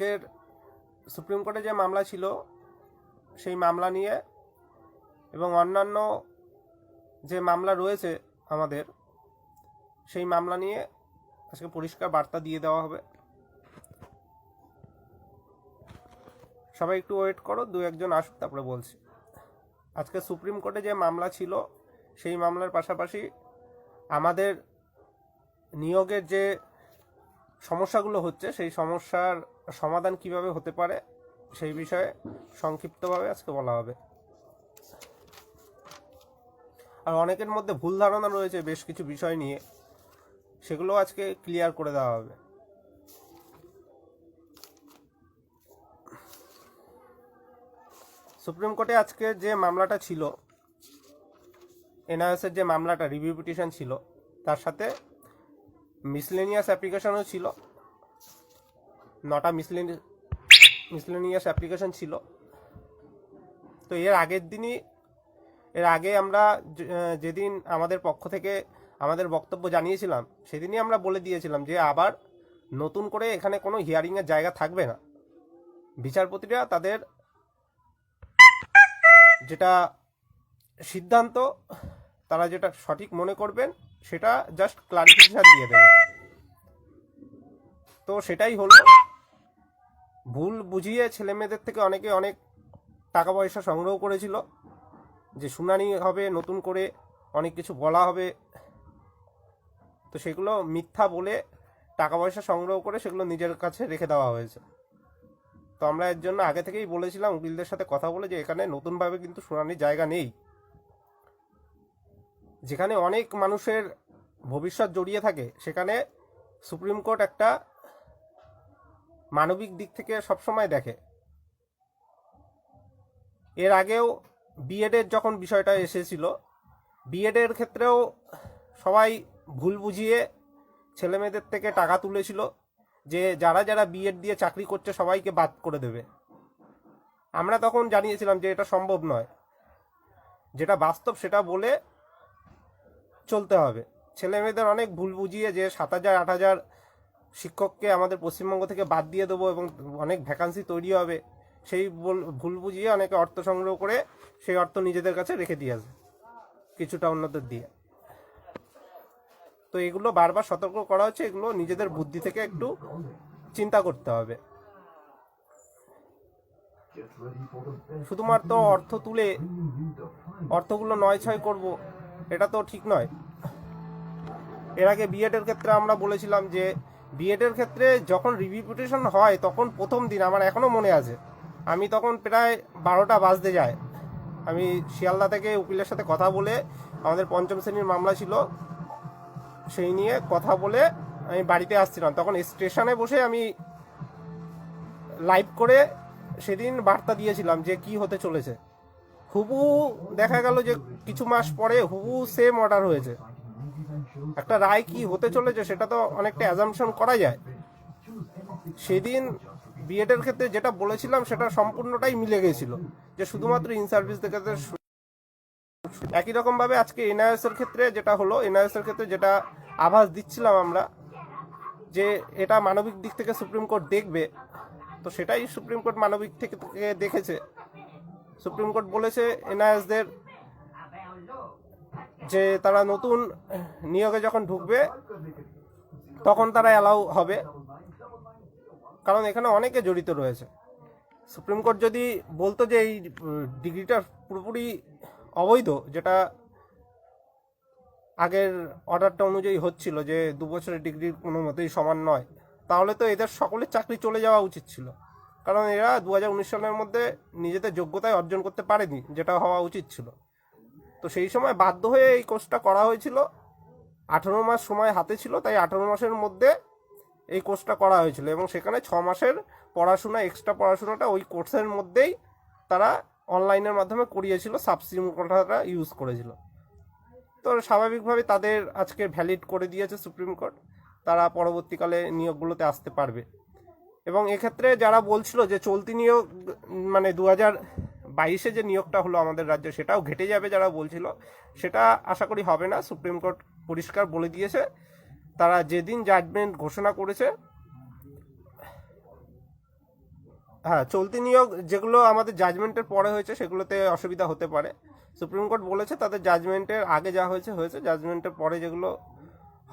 আজকের সুপ্রিম কোর্টে যে মামলা ছিল, সেই মামলা নিয়ে এবং অন্যান্য যে মামলা রয়েছে আমাদের, সেই মামলা নিয়ে আজকে পরিষ্কার বার্তা দিয়ে দেওয়া হবে। সবাই একটু ওয়েট করো, দু একজন আসুক, তারপরে বলছি। আজকে সুপ্রিম কোর্টে যে মামলা ছিল, সেই মামলার পাশাপাশি আমাদের নিয়োগের যে সমস্যাগুলো হচ্ছে, সেই সমস্যার সমাধান কীভাবে হতে পারে সেই বিষয়ে সংক্ষিপ্তভাবে আজকে বলা হবে। আর অনেকের মধ্যে ভুল ধারণা রয়েছে, বেশ কিছু বিষয় নিয়ে। সেগুলো আজকে ক্লিয়ার করে দেওয়া হবে। সুপ্রিম কোর্টে আজকে যে মামলাটা ছিল এনআইএসের যে মামলাটা রিভিউ পিটিশন ছিল, তার সাথে মিসলেনিয়াস অ্যাপ্লিকেশনও ছিল। নটা মিসলেনি মিসলেনিয়াস অ্যাপ্লিকেশন ছিল। তো এর আগের দিনই, এর আগে আমরা যেদিন আমাদের পক্ষ থেকে আমাদের বক্তব্য জানিয়েছিলাম, সেদিনই আমরা বলে দিয়েছিলাম যে আবার নতুন করে এখানে কোনো হিয়ারিংয়ের জায়গা থাকবে না। বিচারপতিরা তাদের যেটা সিদ্ধান্ত, তারা যেটা সঠিক মনে করবেন সেটা জাস্ট ক্লারিফিকেশন দিয়ে দেবে। তো সেটাই হলো, ভুল বুঝিয়ে ছেলে মেয়েদের থেকে অনেকে অনেক টাকা পয়সা সংগ্রহ করেছিল, যে শুনানি হবে, নতুন করে অনেক কিছু বলা হবে। তো সেগুলো মিথ্যা বলে টাকা পয়সা সংগ্রহ করে সেগুলো নিজের কাছে রেখে দেওয়া হয়েছে। তো আমরা এর জন্য আগে থেকেই বলেছিলাম উকিলদের সাথে কথা বলে যে এখানে নতুনভাবে কিন্তু শুনানির জায়গা নেই। যেখানে অনেক মানুষের ভবিষ্যৎ জড়িয়ে থাকে, সেখানে সুপ্রিম কোর্ট একটা মানবিক দিক থেকে সবসময় দেখে। এর আগেও বিএডের যখন বিষয়টা এসেছিল বিএডের ক্ষেত্রেও সবাই ভুল বুঝিয়ে ছেলেমেয়েদের থেকে টাকা তুলেছিল যে যারা যারা বিএড দিয়ে চাকরি করছে সবাইকে বাদ করে দেবে। আমরা তখন জানিয়েছিলাম যে এটা সম্ভব নয়। যেটা বাস্তব সেটা বলে চলতে হবে। ছেলে মেয়েদের অনেক ভুল বুঝিয়ে যে সাত হাজার, আট হাজার শিক্ষককে আমাদের পশ্চিমবঙ্গ থেকে বাদ দিয়ে দেবো এবং অনেক ভ্যাকান্সি তৈরি হবে, সেই ভুল বুঝিয়ে অনেকে অর্থ সংগ্রহ করে সেই অর্থ নিজেদের কাছে রেখে দিয়েছে কিছুটা অন্যদের দিয়ে। তো এগুলো বারবার সতর্ক করা হচ্ছে, এগুলো নিজেদের বুদ্ধি থেকে একটু চিন্তা করতে হবে। শুধুমাত্র অর্থ তুলে অর্থগুলো নয় ছয় করব এটা তো ঠিক নয়। এর আগে বিএডের ক্ষেত্রে আমরা বলেছিলাম যে বিএডের ক্ষেত্রে যখন রিভিউটেশন হয়, তখন প্রথম দিন আমার এখনও মনে আছে। আমি তখন প্রায় বারোটা বাজতে যায়। আমি শিয়ালদা থেকে উকিলের সাথে কথা বলে, আমাদের পঞ্চম শ্রেণির মামলা ছিল, সেই নিয়ে কথা বলে আমি বাড়িতে আসছিলাম। তখন স্টেশনে বসে আমি লাইভ করে সেদিন বার্তা দিয়েছিলাম যে, কি হতে চলেছে। হুবু দেখা গেল যে কিছু মাস পরে হুবু সেম অর্ডার হয়েছে। একটা রায় কি হতে চলেছে সেটা তো অনেকটা অ্যাজামশন করা যায়। সেদিন বিএডের ক্ষেত্রে যেটা বলেছিলাম সেটা সম্পূর্ণটাই মিলে গেছিল, যে শুধুমাত্র ইন সার্ভিস থেকে একই রকম ভাবে আজকে এনআইএস এর ক্ষেত্রে যেটা হলো এনআইএস এর ক্ষেত্রে যেটা আভাস দিচ্ছিলাম আমরা, যে এটা মানবিক দিক থেকে সুপ্রিম কোর্ট দেখবে, তো সেটাই সুপ্রিম কোর্ট মানবিক থেকে দেখেছে। সুপ্রিম কোর্ট বলেছে এনআইএসদের যে তারা নতুন নিয়োগে যখন ঢুকবে, তখন তারা অ্যালাউ হবে। কারণ এখানে অনেকে জড়িত রয়েছে। সুপ্রিম কোর্ট যদি বলতো যে এই ডিগ্রিটা পুরোপুরি অবৈধ, যেটা আগের অর্ডারটা অনুযায়ী হচ্ছিল যে দু বছরের ডিগ্রি কোনো মতেই সমান নয়, তাহলে তো এদের সকলের চাকরি চলে যাওয়া উচিত ছিল। কারণ এরা দু হাজার উনিশ সালের মধ্যে নিজেদের যোগ্যতায় অর্জন করতে পারেনি, যেটা হওয়া উচিত ছিল। তো সেই সময় বাধ্য হয়ে এই কোর্সটা করা হয়েছিল। আঠেরো মাস সময় হাতে ছিল, তাই আঠেরো মাসের মধ্যে এই কোর্সটা করা হয়েছিল এবং সেখানে ছ মাসের পড়াশোনা এক্সট্রা পড়াশোনাটা ওই কোর্সের মধ্যেই তারা অনলাইনের মাধ্যমে করিয়েছিল সাবসিম কথাটা ইউজ করেছিল। তো স্বাভাবিকভাবে তাদের আজকে ভ্যালিড করে দিয়েছে সুপ্রিম কোর্ট তারা পরবর্তীকালে নিয়োগগুলোতে আসতে পারবে। এবং এক্ষেত্রে যারা বলছিল যে চলতি নিয়োগ মানে দু হাজার বাইশে যে নিয়োগটা হলো আমাদের রাজ্যে, সেটাও ঘেটে যাবে যারা বলছিল। সেটা আশা করি হবে না। সুপ্রিম কোর্ট পরিষ্কার বলে দিয়েছে। তারা যেদিন জাজমেন্ট ঘোষণা করেছে হ্যাঁ চলতি নিয়োগ যেগুলো আমাদের জাজমেন্টের পরে হয়েছে, সেগুলোতে অসুবিধা হতে পারে। সুপ্রিম কোর্ট বলেছে তাদের জাজমেন্টের আগে যা হয়েছে হয়েছে। জাজমেন্টের পরে যেগুলো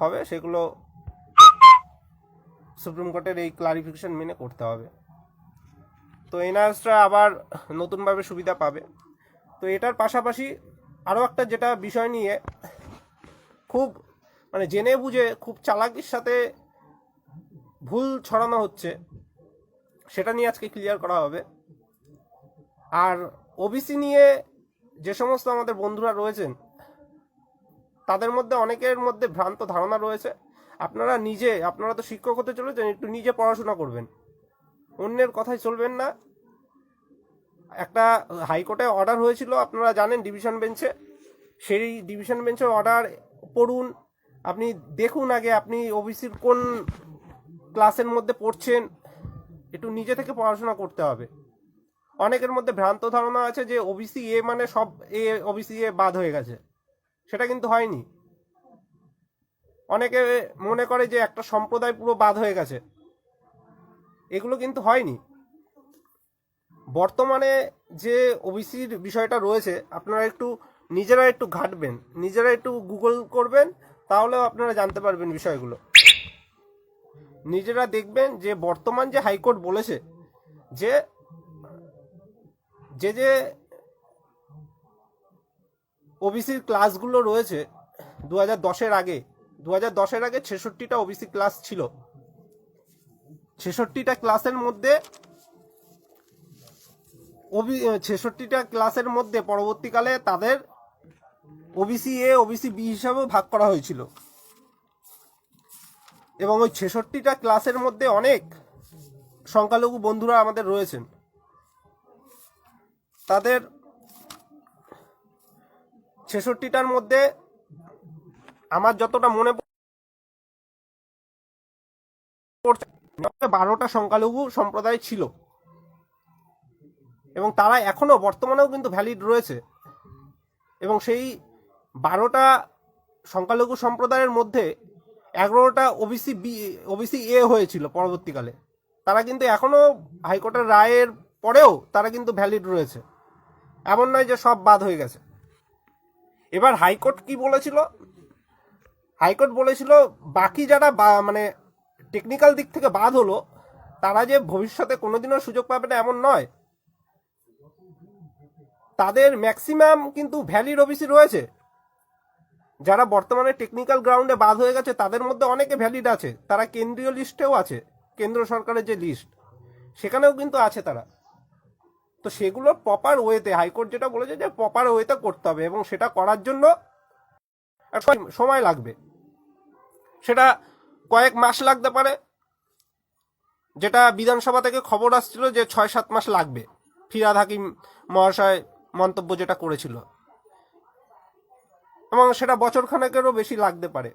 হবে, সেগুলো সুপ্রিম কোর্টের এই ক্লারিফিকেশন মেনে করতে হবে। তো এনআরএসটা আবার নতুনভাবে সুবিধা পাবে। তো এটার পাশাপাশি আরও একটা যেটা বিষয় নিয়ে খুব মানে জেনে বুঝে খুব চালাকির সাথে ভুল ছড়ানো হচ্ছে, সেটা নিয়ে আজকে ক্লিয়ার করা হবে। আর ওবিসি নিয়ে যে সমস্ত আমাদের বন্ধুরা রয়েছেন, তাদের মধ্যে অনেকের মধ্যে ভ্রান্ত ধারণা রয়েছে। আপনারা নিজে, আপনারা তো শিক্ষক হতে চলেছেন, একটু নিজে পড়াশোনা করবেন। অন্যের কথায় চলবেন না। একটা হাইকোর্টে অর্ডার হয়েছিল, আপনারা জানেন ডিভিশন বেঞ্চে। সেই ডিভিশন বেঞ্চের অর্ডার পড়ুন। আপনি দেখুন আগে, আপনি ওবিসির কোন ক্লাসের মধ্যে পড়ছেন। একটু নিজে থেকে পড়াশোনা করতে হবে। অনেকের মধ্যে ভ্রান্ত ধারণা আছে যে ওবিসি এ মানে সব এ, ওবিসি এ বাদ হয়ে গেছে। সেটা কিন্তু হয়নি। অনেকে মনে করে যে একটা সম্প্রদায় পুরো বাদ হয়ে গেছে। এগুলো কিন্তু হয়নি। বর্তমানে যে ওবিসির বিষয়টা রয়েছে, আপনারা একটু নিজেরা একটু ঘাটবেন, নিজেরা একটু গুগল করবেন, তাহলেও আপনারা জানতে পারবেন বিষয়গুলো। নিজেরা দেখবেন যে বর্তমান যে হাইকোর্ট বলেছে যে যে যে ওবিসির ক্লাসগুলো রয়েছে, দু হাজার দশের আগে দু হাজার দশের আগে ছেষট্টিটা ওবিসি ক্লাস ছিল। ছেষট্টিটা ক্লাসের মধ্যে ওবি ছেষট্টিটা ক্লাসের মধ্যে পরবর্তীকালে তাদের ওবিসি এ ওবিসি বি হিসাবেও ভাগ করা হয়েছিল। এবং ওই ছেষট্টিটা ক্লাসের মধ্যে অনেক সংখ্যালঘু বন্ধুরা আমাদের রয়েছেন। তাদের ছেষট্টিটার মধ্যে আমার যতটা মনে পড়ছে, বারোটা সংখ্যালঘু সম্প্রদায় ছিল। এবং তারা এখনও বর্তমানেও কিন্তু ভ্যালিড রয়েছে। এবং সেই বারোটা সংখ্যালঘু সম্প্রদায়ের মধ্যে এগারোটা ওবিসি বি ওবিসি এ হয়েছিল পরবর্তীকালে। তারা কিন্তু এখনও হাইকোর্টের রায়ের পরেও তারা কিন্তু ভ্যালিড রয়েছে। এমন নয় যে সব বাদ হয়ে গেছে। এবার হাইকোর্ট কি বলেছিল? হাইকোর্ট বলেছিল, বাকি যারা মানে টেকনিক্যাল দিক থেকে বাদ হলো, তারা যে ভবিষ্যতে কোনোদিনও সুযোগ পাবে না এমন নয়। তাদের ম্যাক্সিমাম কিন্তু ভ্যালিড ওবিসি রয়েছে। যারা বর্তমানে টেকনিক্যাল গ্রাউন্ডে বাদ হয়ে গেছে, তাদের মধ্যে অনেকে ভ্যালিড আছে। তারা কেন্দ্রীয় লিস্টেও আছে, কেন্দ্র সরকারের যে লিস্ট সেখানেও কিন্তু আছে তারা। তো সেগুলো প্রপার ওয়েতে হাইকোর্ট যেটা বলেছে যে প্রপার ওয়েতে করতে হবে এবং সেটা করার জন্য সময় লাগবে। সেটা কয়েক মাস লাগতে পারে। যেটা বিধানসভা থেকে খবর আসছিল যে ছয় সাত মাস লাগবে। ফিরাদ হাকিম মহাশয় মন্তব্য যেটা করেছিল। এবং সেটা বছর খানেকেরও বেশি লাগতে পারে।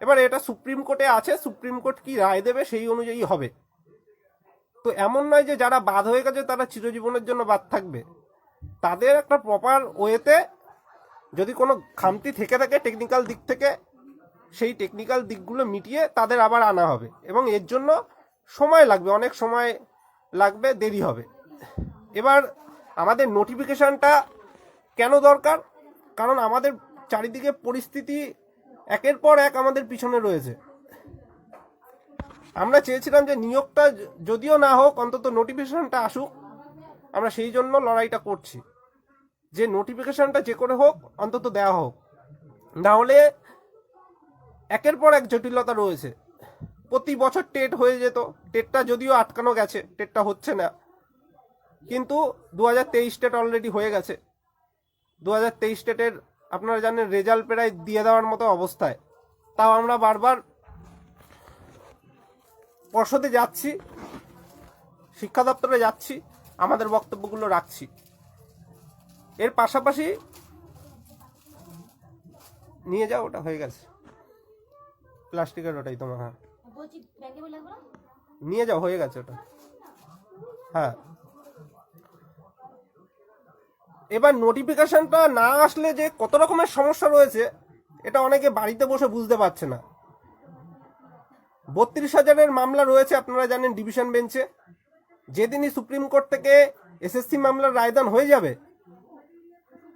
এবার এটা সুপ্রিম কোর্টে আছে, সুপ্রিম কোর্ট কি রায় দেবে সেই অনুযায়ী হবে। তো এমন নয় যে যারা বাদ হয়ে গেছে তারা চিরজীবনের জন্য বাদ থাকবে। তাদের একটা প্রপার ওয়েতে যদি কোনো খামতি থেকে থাকে টেকনিক্যাল দিক থেকে সেই টেকনিক্যাল দিকগুলো মিটিয়ে তাদের আবার আনা হবে এবং এর জন্য সময় লাগবে, অনেক সময় লাগবে, দেরি হবে। এবার আমাদের নোটিফিকেশানটা কেন দরকার? কারণ আমাদের চারিদিকে পরিস্থিতি একের পর এক আমাদের পিছনে রয়েছে। আমরা চেয়েছিলাম যে নিয়োগটা যদিও না হোক, অন্তত নোটিফিকেশনটা আসুক, আমরা সেই জন্য লড়াইটা করছি। যে নোটিফিকেশনটা যে করে হোক, অন্তত দেওয়া হোক। না হলে একের পর এক জটিলতা রয়েছে। প্রতি বছর টেট হয়ে যেত। টেটটা যদিও আটকানো গেছে, টেটটা হচ্ছে না। কিন্তু দু হাজার তেইশ টেট অলরেডি হয়ে গেছে। দু হাজার তেইশ টেটের আপনারা জানেন রেজাল্ট প্রায় দিয়ে দেওয়ার মতো অবস্থায়। তাও আমরা বারবার পর্ষদে যাচ্ছি, শিক্ষা দপ্তরে যাচ্ছি, আমাদের বক্তব্যগুলো রাখছি। এর পাশাপাশি নিয়ে যাও, ওটা হয়ে গেছে। প্লাস্টিকের ওটাই তোমার হ্যাঁ? নিয়ে যাও হয়ে গেছে ওটা। হ্যাঁ। এবার নোটিফিকেশনটা না আসলে যে কত রকমের সমস্যা রয়েছে এটা অনেকে বাড়িতে বসে বুঝতে পারছে না। বত্রিশ হাজারের মামলা রয়েছে আপনারা জানেন ডিভিশন বেঞ্চে। যেদিনই সুপ্রিম কোর্ট থেকে এসএসসি মামলার রায়দান হয়ে যাবে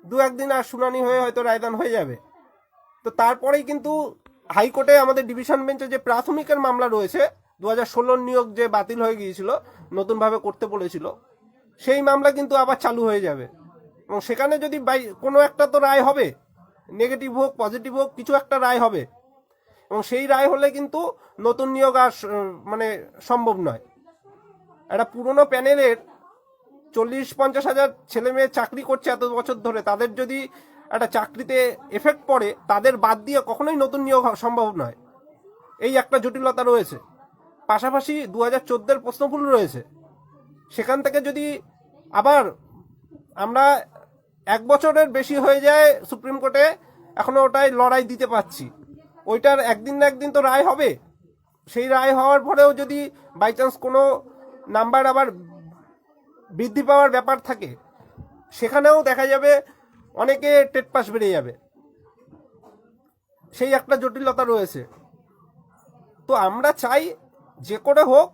দু একদিন আর শুনানি হয়ে হয়তো রায়দান হয়ে যাবে। তো তারপরেই কিন্তু হাইকোর্টে আমাদের ডিভিশন বেঞ্চে যে প্রাথমিকের মামলা রয়েছে দু হাজার ষোলোর নিয়োগ যে বাতিল হয়ে গিয়েছিল, নতুনভাবে করতে বলেছিল, সেই মামলা কিন্তু আবার চালু হয়ে যাবে। এবং সেখানে যদি বাই, কোনো একটা তো রায় হবে, নেগেটিভ হোক, পজিটিভ হোক, কিছু একটা রায় হবে। এবং সেই রায় হলে কিন্তু নতুন নিয়োগ আর মানে সম্ভব নয়। একটা পুরনো প্যানেলের চল্লিশ পঞ্চাশ হাজার ছেলে মেয়ে চাকরি করছে এত বছর ধরে, তাদের যদি একটা চাকরিতে এফেক্ট পড়ে, তাদের বাদ দিয়ে কখনোই নতুন নিয়োগ সম্ভব নয়। এই একটা জটিলতা রয়েছে। পাশাপাশি দু হাজার চোদ্দের প্রশ্নফুল রয়েছে। সেখান থেকে যদি আবার আমরা এক বছরের বেশি হয়ে যায় সুপ্রিম কোর্টে, এখনও ওটাই লড়াই দিতে পারছি। ওইটার একদিন না একদিন তো রায় হবে। সেই রায় হওয়ার পরেও যদি বাই চান্স কোনো নাম্বার আবার বৃদ্ধি পাওয়ার ব্যাপার থাকে, সেখানেও দেখা যাবে অনেকে টেট পাস বেড়ে যাবে। সেই একটা জটিলতা রয়েছে। তো আমরা চাই যে করে হোক,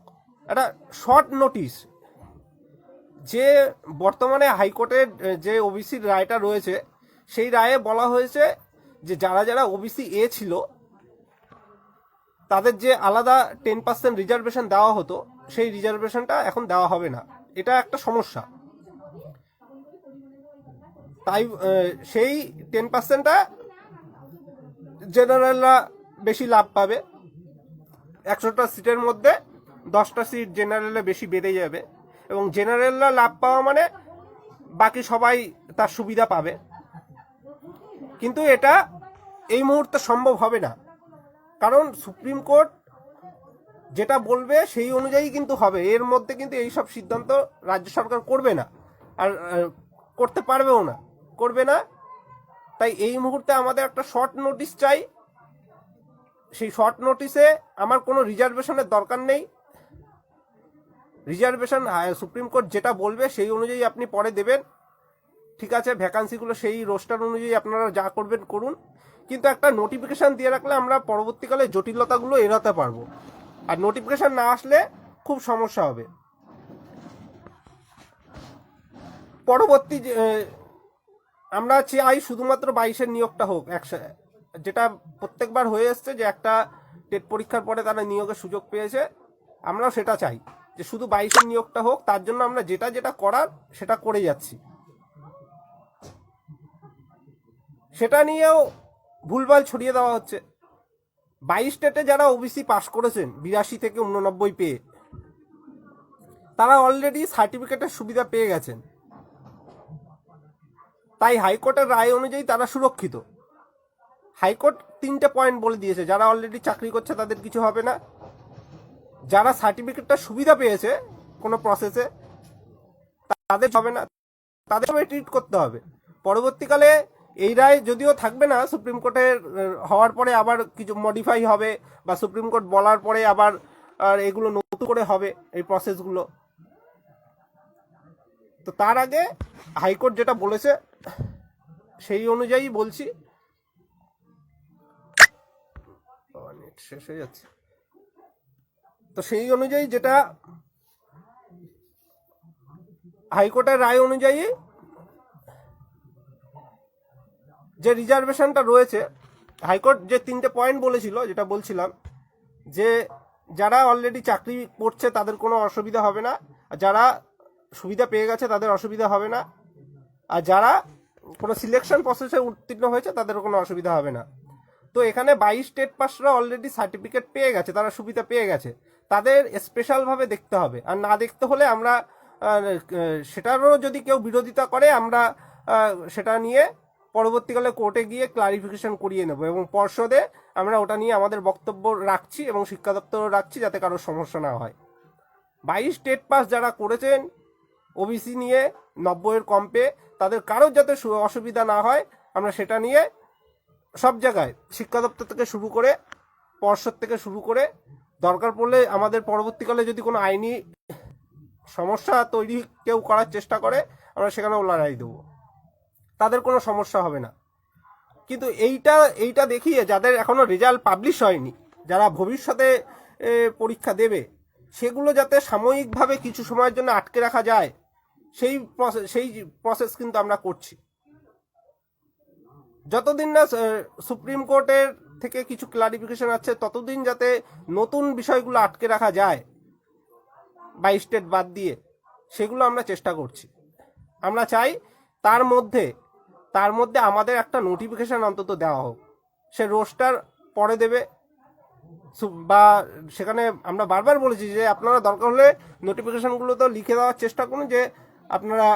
একটা শর্ট নোটিশ যে বর্তমানে হাইকোর্টের, যে ওবিসির রায়টা রয়েছে, সেই রায়ে বলা হয়েছে যে যারা যারা ওবিসি এ ছিল, তাদের যে আলাদা টেন পার্সেন্ট রিজার্ভেশন দেওয়া হতো, সেই রিজার্ভেশনটা এখন দেওয়া হবে না। এটা একটা সমস্যা। তাই সেই টেন পার্সেন্টটা জেনারেলরা বেশি লাভ পাবে। একশোটা সিটের মধ্যে দশটা সিট জেনারেলে বেশি বেড়ে যাবে। এবং জেনারেলরা লাভ পাওয়া মানে বাকি সবাই তার সুবিধা পাবে। কিন্তু এটা এই মুহূর্তে সম্ভব হবে না। কারণ সুপ্রিম কোর্ট যেটা বলবে সেই অনুযায়ী কিন্তু হবে। এর মধ্যে কিন্তু এই সব সিদ্ধান্ত রাজ্য সরকার করবে না। আর করতে পারবেও না। করবে না। তাই এই মুহূর্তে আমাদের একটা শর্ট নোটিশ চাই। সেই শর্ট নোটিশে আমার কোনো রিজার্ভেশনের দরকার নেই। রিজার্ভেশন সুপ্রিম কোর্ট যেটা বলবে সেই অনুযায়ী আপনি পরে দেবেন। ঠিক আছে ভ্যাকান্সিগুলো সেই রোস্টার অনুযায়ী আপনারা যা করবেন করুন। কিন্তু একটা নোটিফিকেশান দিয়ে রাখলে আমরা পরবর্তীকালে জটিলতাগুলো এড়াতে পারব। আর নোটিফিকেশান না আসলে খুব সমস্যা হবে। পরবর্তী আমরা চাই শুধুমাত্র বাইশের নিয়োগটা হোক একসাথে যেটা প্রত্যেকবার হয়ে এসছে যে একটা টেট পরীক্ষার পরে তারা নিয়োগের সুযোগ পেয়েছে, আমরাও সেটা চাই, যে শুধু বাইশের নিয়োগটা হোক, তার জন্য আমরা যেটা যেটা করার সেটা করে যাচ্ছি। সেটা নিয়েও ভুলভাল ছড়িয়ে দেওয়া হচ্ছে। বাইশ স্টেটে যারা ওবিসি পাশ করেছেন, বিরাশি থেকে উননব্বই পেয়ে, তারা অলরেডি সার্টিফিকেটের সুবিধা পেয়ে গেছেন। তাই হাইকোর্টের রায় অনুযায়ী তারা সুরক্ষিত। হাইকোর্ট তিনটে পয়েন্ট বলে দিয়েছে, যারা অলরেডি চাকরি করছে তাদের কিছু হবে না। যারা সার্টিফিকেটটা সুবিধা পেয়েছে কোনো প্রসেসে তাদের হবে না, তাদের ট্রিট করতে হবে। পরবর্তীকালে এই রায় যদিও থাকবে না, সুপ্রিম কোর্টের হওয়ার পরে আবার কিছু মডিফাই হবে বা সুপ্রিম কোর্ট বলার পরে আবার, আর এগুলো নতুন করে হবে এই প্রসেসগুলো তো তার আগে হাইকোর্ট যেটা বলেছে, সেই অনুযায়ী বলছি। শেষ হয়ে যাচ্ছে। তো সেই অনুযায়ী যেটা হাইকোর্টের রায় অনুযায়ী যে রিজার্ভেশনটা রয়েছে, হাইকোর্ট যে তিনটে পয়েন্ট বলেছিল, যেটা বলছিলাম, যে যারা অলরেডি চাকরি করছে, তাদের কোনো অসুবিধা হবে না। আর যারা সুবিধা পেয়ে গেছে, তাদের অসুবিধা হবে না। আর যারা কোনো সিলেকশন প্রসেসে উত্তীর্ণ হয়েছে, তাদের কোনো অসুবিধা হবে না। তো এখানে বাইশ স্টেট পাসরা অলরেডি সার্টিফিকেট পেয়ে গেছে, তারা সুবিধা পেয়ে গেছে। তাদের স্পেশালভাবে দেখতে হবে। আর না দেখতে হলে আমরা সেটারও যদি কেউ বিরোধিতা করে, আমরা সেটা নিয়ে পরবর্তীকালে কোর্টে গিয়ে ক্লারিফিকেশন করিয়ে নেব। এবং পর্ষদে আমরা ওটা নিয়ে আমাদের বক্তব্য রাখছি এবং শিক্ষা দপ্তরও রাখছি যাতে কারোর সমস্যা না হয়। বাইশ স্টেট পাস যারা করেছেন ওবিসি নিয়ে নব্বইয়ের কম পেয়ে তাদের কারোর যাতে অসুবিধা না হয়, আমরা সেটা নিয়ে সব জায়গায় শিক্ষা দপ্তর থেকে শুরু করে পর্ষদ থেকে শুরু করে দরকার পড়লে আমাদের পরবর্তীকালে যদি কোনো আইনি সমস্যা তৈরি কেউ করার চেষ্টা করে, আমরা সেখানেও লড়াই দেবো। তাদের কোনো সমস্যা হবে না। কিন্তু এইটা এইটা দেখিয়ে যাদের এখনও রেজাল্ট পাবলিশ হয়নি, যারা ভবিষ্যতে পরীক্ষা দেবে, সেগুলো যাতে সাময়িকভাবে কিছু সময়ের জন্য আটকে রাখা যায় সেই প্রসেস সেই প্রসেস কিন্তু আমরা করছি। যতদিন না সুপ্রিম কোর্টের থেকে কিছু ক্লারিফিকেশন আছে, ততদিন যাতে নতুন বিষয়গুলো আটকে রাখা যায় বাই স্টেট বাদ দিয়ে, সেগুলো আমরা চেষ্টা করছি। আমরা চাই তার মধ্যে তার মধ্যে আমাদের একটা নোটিফিকেশন অন্তত দেওয়া হোক। সে রোস্টার পরে দেবে। বা সেখানে আমরা বারবার বলেছি যে, আপনারা দরকার হলে নোটিফিকেশনগুলো তো লিখে দেওয়ার চেষ্টা করুন যে আপনারা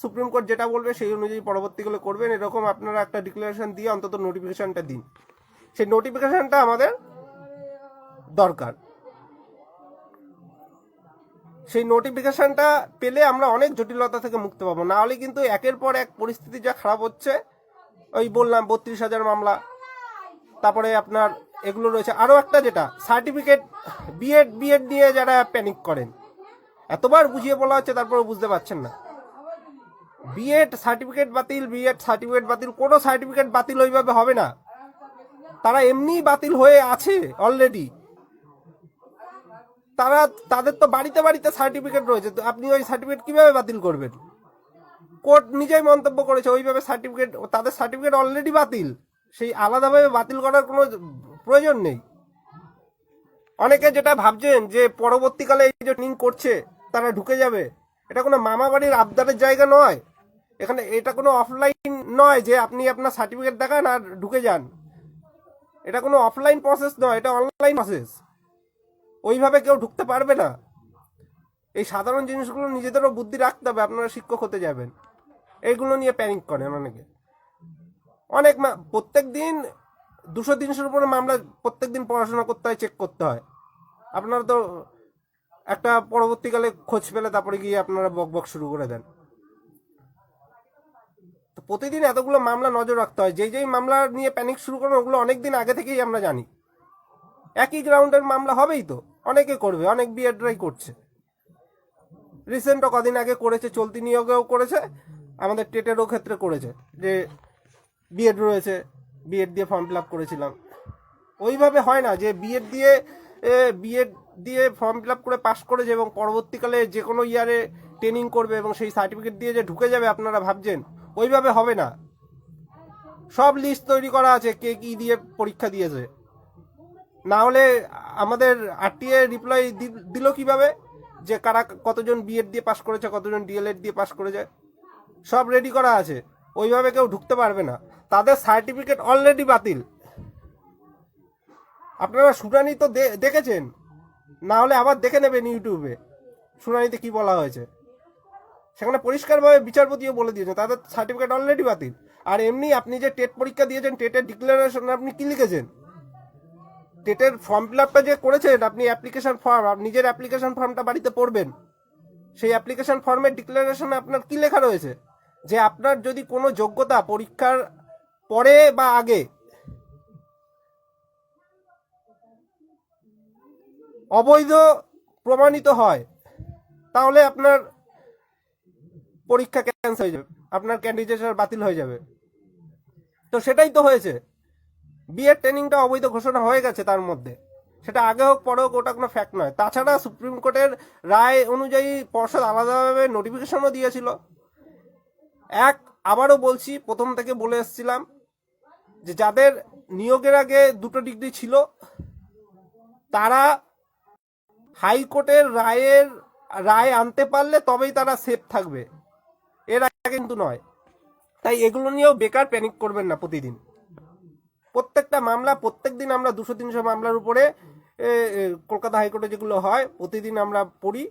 সুপ্রিম কোর্ট যেটা বলবে সেই অনুযায়ী পরবর্তীকালে করবেন। এরকম আপনারা একটা ডিক্লারেশন দিয়ে অন্তত নোটিফিকেশনটা দিন। সেই নোটিফিকেশনটা আমাদের দরকার। সেই নোটিফিকেশনটা পেলে আমরা অনেক জটিলতা থেকে মুক্তি পাবো। না হলে কিন্তু একের পর এক পরিস্থিতি যা খারাপ হচ্ছে, ওই বললাম বত্রিশ হাজার মামলা, তারপরে আপনার এগুলো রয়েছে। আরও একটা যেটা সার্টিফিকেট বিএড বিএড নিয়ে যারা প্যানিক করেন এতবার বুঝিয়ে বলা হচ্ছে তারপরে বুঝতে পারছেন না। বিএড সার্টিফিকেট বাতিল বিএড সার্টিফিকেট বাতিল, কোনো সার্টিফিকেট বাতিল ওইভাবে হবে না। তারা এমনিই বাতিল হয়ে আছে অলরেডি তারা, তাদের তো বাড়িতে বাড়িতে সার্টিফিকেট রয়েছে, তো আপনি ওই সার্টিফিকেট কীভাবে বাতিল করবেন? কোর্ট নিজেই মন্তব্য করেছে, ওইভাবে সার্টিফিকেট তাদের সার্টিফিকেট অলরেডি বাতিল। সেই আলাদাভাবে বাতিল করার কোনো প্রয়োজন নেই। অনেকে যেটা ভাবছেন যে পরবর্তীকালে এই যে করছে তারা ঢুকে যাবে। এটা কোনো মামা বাড়ির আবদারের জায়গা নয়। এখানে এটা কোনো অফলাইন নয় যে আপনি আপনার সার্টিফিকেট দেখান আর ঢুকে যান। এটা কোনো অফলাইন প্রসেস নয়, এটা অনলাইন প্রসেস ওইভাবে কেউ ঢুকতে পারবে না। এই সাধারণ জিনিসগুলো নিজেদেরও বুদ্ধি রাখতে হবে, আপনারা শিক্ষক হতে যাবেন। এইগুলো নিয়ে প্যানিক করেন অনেকে। অনেক প্রত্যেক দিন দুশো তিনশোর উপরে মামলা প্রত্যেক দিন পড়াশোনা করতে হয় চেক করতে হয়। আপনারা তো একটা পরবর্তীকালে খোঁজ পেলে তারপরে গিয়ে আপনারা বক বক শুরু করে দেন। তো প্রতিদিন এতগুলো মামলা নজর রাখতে হয়। যেই যেই মামলা নিয়ে প্যানিক শুরু করেন, ওগুলো অনেক দিন আগে থেকেই আমরা জানি। একই গ্রাউন্ডের মামলা হবেই তো। অনেকে করবে, অনেক বিএডরাই করছে। রিসেন্টও কদিন আগে করেছে, চলতি নিয়োগেও করেছে। আমাদের টেটেরও ক্ষেত্রে করেছে। যে বিএড রয়েছে বিএড দিয়ে ফর্ম ফিল আপ করেছিলাম। ওইভাবে হয় না যে বিএড দিয়ে বিএড দিয়ে ফর্ম ফিল আপ করে পাশ করেছে এবং পরবর্তীকালে যে কোনো ইয়ারে ট্রেনিং করবে এবং সেই সার্টিফিকেট দিয়ে যে ঢুকে যাবে আপনারা ভাবছেন, ওইভাবে হবে না। সব লিস্ট তৈরি করা আছে, কে কি দিয়ে পরীক্ষা দিয়েছে। না হলে আমাদের আরটিএ রিপ্লাই দিল কীভাবে? যে কারা কতজন বিএড দিয়ে পাশ করেছে, কতজন ডিএলএড দিয়ে পাশ করেছে। সব রেডি করা আছে। ওইভাবে কেউ ঢুকতে পারবে না। তাদের সার্টিফিকেট অলরেডি বাতিল। আপনারা শুনানি তো দেখেছেন? না হলে আবার দেখে নেবেন ইউটিউবে। শুনানিতে কি বলা হয়েছে। সেখানে পরিষ্কারভাবে বিচারপতিও বলে দিয়েছেন তাদের সার্টিফিকেট অলরেডি বাতিল। আর এমনি আপনি যে টেট পরীক্ষা দিয়েছেন, টেটের ডিক্লারেশন আপনি কি লিখেছেন? টেটের ফর্ম ফিল আপটা যে করেছেন, আপনি অ্যাপ্লিকেশন ফর্ম নিজের অ্যাপ্লিকেশন ফর্মটা বাড়িতে পড়বেন। সেই অ্যাপ্লিকেশন ফর্মের ডিক্লারেশনে আপনার কি লেখা রয়েছে? যে আপনার যদি কোনো যোগ্যতা পরীক্ষার পরে বা আগে অবৈধ প্রমাণিত হয়, তাহলে আপনার পরীক্ষা ক্যান্সেল হয়ে যাবে, আপনার ক্যান্ডিডেট বাতিল হয়ে যাবে। তো সেটাই তো হয়েছে। বিয়ের ট্রেনিংটা অবৈধ ঘোষণা হয়ে গেছে তার মধ্যে। সেটা আগে হোক, পরে হোক, ওটা কোনো ফ্যাক্ট নয়। তাছাড়া সুপ্রিম কোর্টের রায় অনুযায়ী পর্ষদ আলাদাভাবে নোটিফিকেশনও দিয়েছিল। এক, আবারও বলছি, প্রথম থেকে বলে এসেছিলাম যে যাদের নিয়োগের আগে দুটো ডিগ্রি ছিল, তারা হাইকোর্টের রায়ের, রায় আনতে পারলে তবেই তারা সেফ থাকবে। এর আগে কিন্তু নয়। তাই এগুলো নিয়েও বেকার প্যানিক করবেন না প্রতিদিন। প্রত্যেকটা মামলা প্রত্যেক দিন আমরা দুশো, তিনশো মামলার উপরে কলকাতা হাইকোর্টে যেগুলো হয়, প্রতিদিন আমরা পড়ি।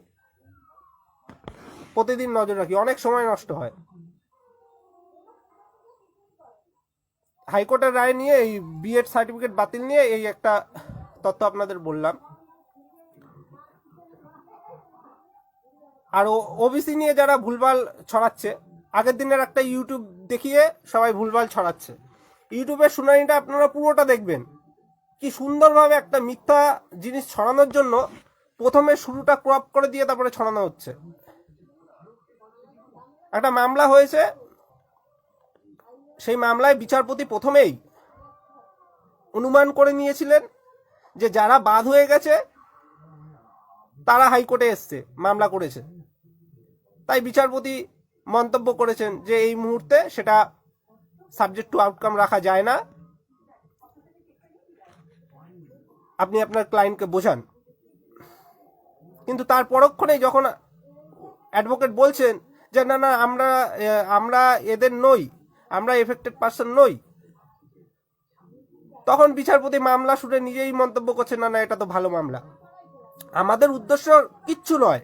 প্রতিদিন নজর রাখি। অনেক সময় নষ্ট হয়। হাইকোর্টের রায় নিয়ে এই বিএড সার্টিফিকেট বাতিল নিয়ে এই একটা তথ্য আপনাদের বললাম। আর ওবিসি নিয়ে যারা ভুলভাল ছড়াচ্ছে, আগের দিনের একটা ইউটিউব দেখিয়ে সবাই ভুলভাল ছড়াচ্ছে। ইউটিউবের শুনানিটা আপনারা পুরোটা দেখবেন। কি সুন্দরভাবে একটা মিথ্যা জিনিস ছড়ানোর জন্য প্রথমে শুরুটা ক্রপ করে দিয়ে তারপরে ছড়ানো হচ্ছে। একটা মামলা হয়েছে। সেই মামলায় বিচারপতি প্রথমেই অনুমান করে নিয়েছিলেন যে যারা বাদ হয়ে গেছে তারা হাইকোর্টে এসছে, মামলা করেছে। তাই বিচারপতি মন্তব্য করেছেন যে এই মুহূর্তে সেটা সাবজেক্ট টু আউটকাম রাখা যায় না। আপনি আপনার ক্লায়েন্টকে বোঝান। কিন্তু তার পরক্ষণেই যখন অ্যাডভোকেট বলছেন যে, না না, আমরা আমরা এদের নই, আমরা এফেক্টেড পার্সন নই। তখন বিচারপতি মামলা শুনে নিজেই মন্তব্য করছেন, না না, এটা তো ভালো মামলা। আমাদের উদ্দেশ্য কিচ্ছু নয়।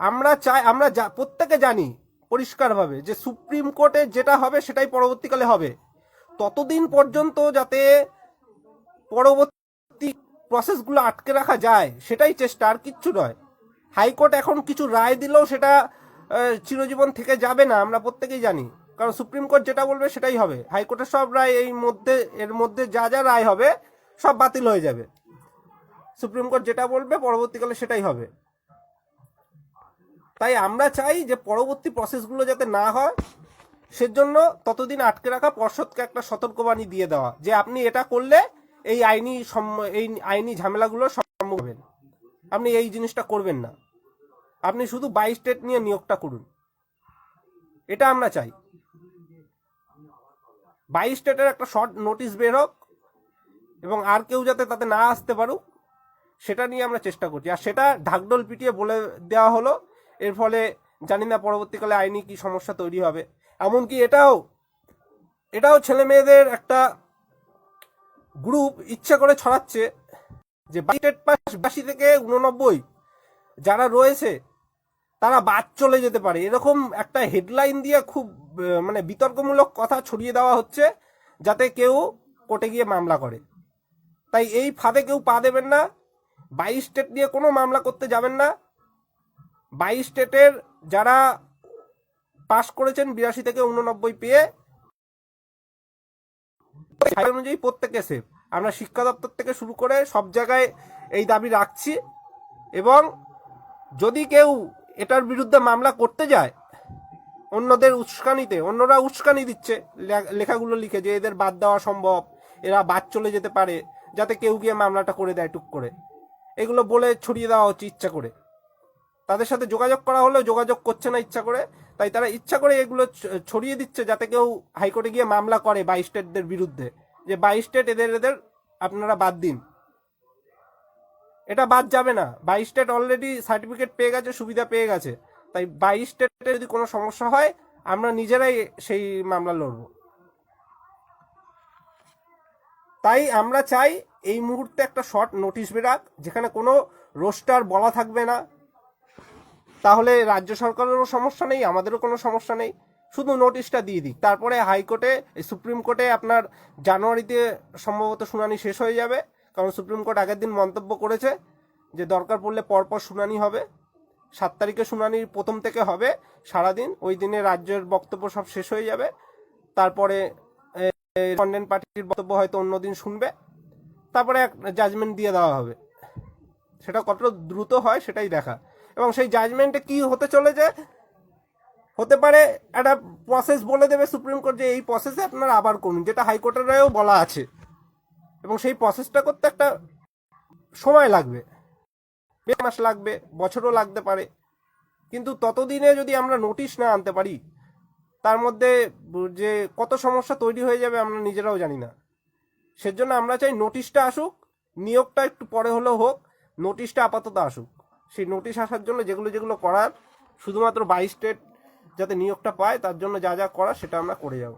আমরা চাই, আমরা যা, প্রত্যেকে জানি পরিষ্কারভাবে যে সুপ্রিম কোর্টে যেটা হবে সেটাই পরবর্তীকালে হবে। ততদিন পর্যন্ত যাতে পরবর্তী প্রসেসগুলো আটকে রাখা যায়, সেটাই চেষ্টা, আর কিচ্ছু নয়। হাইকোর্ট এখন কিছু রায় দিলেও সেটা চিরজীবন থেকে যাবে না, আমরা প্রত্যেকেই জানি। কারণ সুপ্রিম কোর্ট যেটা বলবে সেটাই হবে। হাইকোর্টের সব রায় এই মধ্যে, এর মধ্যে যা যা রায় হবে, সব বাতিল হয়ে যাবে। সুপ্রিম কোর্ট যেটা বলবে, পরবর্তীকালে সেটাই হবে। তাই আমরা চাই যে পরবর্তী প্রসেসগুলো যাতে না হয়, সেজন্য ততদিন আটকে রাখা পর্ষদকে একটা সতর্কবাণী দিয়ে দেওয়া, যে আপনি এটা করলে এই আইনি এই আইনি ঝামেলাগুলোর সম্মুখীন হবেন। আপনি এই জিনিসটা করবেন না। আপনি শুধু বাই স্টেট নিয়ে নিয়োগটা করুন। এটা আমরা চাই। বাই স্টেটের একটা শর্ট নোটিশ বের হোক, এবং আর কেউ যাতে তাতে না আসতে পারুক সেটা নিয়ে আমরা চেষ্টা করছি। আর সেটা ঢাকডোল পিটিয়ে বলে দেওয়া হলো। এর ফলে জানি না পরবর্তীকালে আইনি কি সমস্যা তৈরি হবে। এমনকি এটাও এটাও ছেলে মেয়েদের একটা গ্রুপ ইচ্ছা করে ছড়াচ্ছে যে বাইটেড পাস বাসি থেকে উননব্বই যারা রয়েছে, তারা বাদ চলে যেতে পারে। এরকম একটা হেডলাইন দিয়ে খুব মানে বিতর্কমূলক কথা ছড়িয়ে দেওয়া হচ্ছে যাতে কেউ কোর্টে গিয়ে মামলা করে। তাই এই ফাঁদে কেউ পা দেবেন না। বাই স্টেট দিয়ে কোনো মামলা করতে যাবেন না। বাই স্টেটের যারা পাশ করেছেন বিরাশি থেকে উননব্বই পেয়ে অনুযায়ী প্রত্যেকে সেফ আমরা শিক্ষা দপ্তর থেকে শুরু করে সব জায়গায় এই দাবি রাখছি এবং যদি কেউ এটার বিরুদ্ধে মামলা করতে যায়, অন্যদের উস্কানিতে, অন্যরা উস্কানি দিচ্ছে লেখাগুলো লিখে যে এদের বাদ দেওয়া সম্ভব, এরা বাদ চলে যেতে পারে, যাতে কেউ গিয়ে মামলাটা করে দেয় টুক করে। এগুলো বলে ছড়িয়ে দেওয়া হচ্ছে ইচ্ছা করে। তাদের সাথে যোগাযোগ করা হলেও যোগাযোগ করছে না ইচ্ছা করে। তাই তারা ইচ্ছা করে এগুলো ছড়িয়ে দিচ্ছে যাতে কেউ হাইকোর্টে গিয়ে মামলা করে বাই স্টেটদের বিরুদ্ধে। যে বাই স্টেট এদের এদের আপনারা বাদ দিন। এটা বাদ যাবে না। বাই স্টেট অলরেডি সার্টিফিকেট পেয়ে গেছে, সুবিধা পেয়ে গেছে। তাই বাই স্টেটে যদি কোনো সমস্যা হয়, আমরা নিজেরাই সেই মামলা লড়ব। তাই আমরা চাই এই মুহূর্তে একটা শর্ট নোটিশ বেরাক, যেখানে কোনো রোস্টার বলা থাকবে না। তাহলে রাজ্য সরকারেরও সমস্যা নেই, আমাদেরও কোনো সমস্যা নেই। শুধু নোটিশটা দিয়ে দিক। তারপরে হাইকোর্টে, সুপ্রিম কোর্টে আপনার জানুয়ারিতে সম্ভবত শুনানি শেষ হয়ে যাবে। কারণ সুপ্রিম কোর্ট আগের দিন মন্তব্য করেছে যে দরকার পড়লে পরপর শুনানি হবে। সাত তারিখে শুনানি প্রথম থেকে হবে সারাদিন। ওই দিনে রাজ্যের বক্তব্য সব শেষ হয়ে যাবে। তারপরে রেসপন্ডেন্ট পার্টির বক্তব্য হয়তো অন্যদিন শুনবে। তারপরে এক জাজমেন্ট দিয়ে দেওয়া হবে। সেটা কতটা দ্রুত হয় সেটাই দেখা। এবং সেই জাজমেন্টে কি হতে চলেছে? হতে পারে একটা প্রসেস বলে দেবে সুপ্রিম কোর্ট যে এই প্রসেসে আপনারা আবার করুন, যেটা হাইকোর্টের রায়েও বলা আছে। এবং সেই প্রসেসটা করতে একটা সময় লাগবে। বেশ মাস লাগবে, বছরও লাগতে পারে। কিন্তু ততদিনে যদি আমরা নোটিশ না আনতে পারি, তার মধ্যে যে কত সমস্যা তৈরি হয়ে যাবে আমরা নিজেরাও জানি না। সেজন্য আমরা চাই নোটিশটা আসুক, নিয়োগটা একটু পরে হলেও হোক, নোটিশটা আপাতত আসুক। সেই নোটিশ আসার জন্য যেগুলো যেগুলো করার, শুধুমাত্র বাইশ স্টেট যাতে নিয়োগটা পায়, তার জন্য যা যা করার সেটা আমরা করে যাব।